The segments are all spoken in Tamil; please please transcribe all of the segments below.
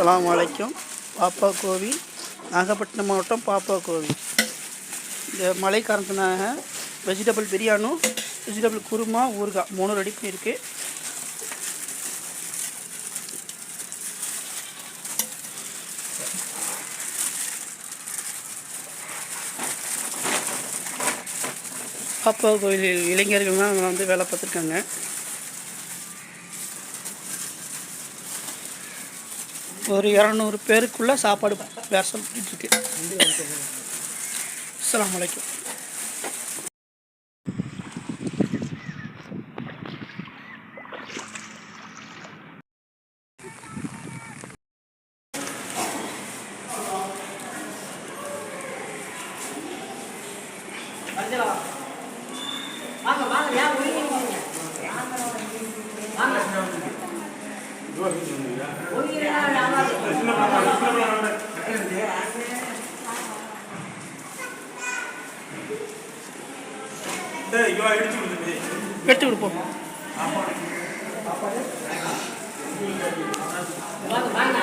அலாம் வலைக்கும் பாப்பா கோவில் நாகப்பட்டினம் மாவட்டம் பாப்பா கோவில். இந்த மழை காரணத்தினாக வெஜிடபிள் பிரியாணும் வெஜிடபிள் குருமா ஊறுகாய் மூணு ரெடி பண்ணியிருக்கு பாப்பா கோவில் இளைஞர்கள்லாம் வந்து வேலை பார்த்துருக்காங்க. ஒரு இரநூறு பேருக்குள்ளே சாப்பாடு வேறு சொல்லிட்டு இருக்கு. அஸ்ஸலாமு அலைக்கும். வாங்க எடுத்து ஆகாது வெட்டி கொடுப்போம் வாங்க.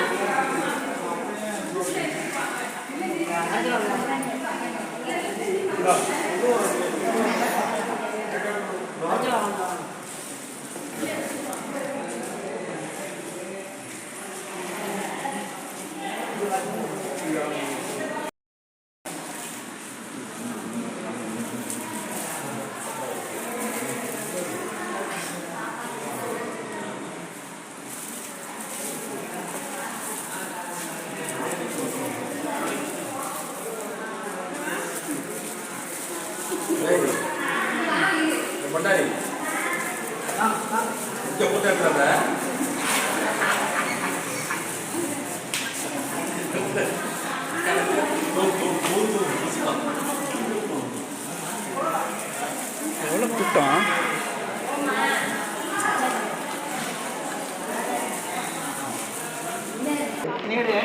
கொண்டாடி இங்க போட்டோ எவ்வளோ கூட்டம்? நீடு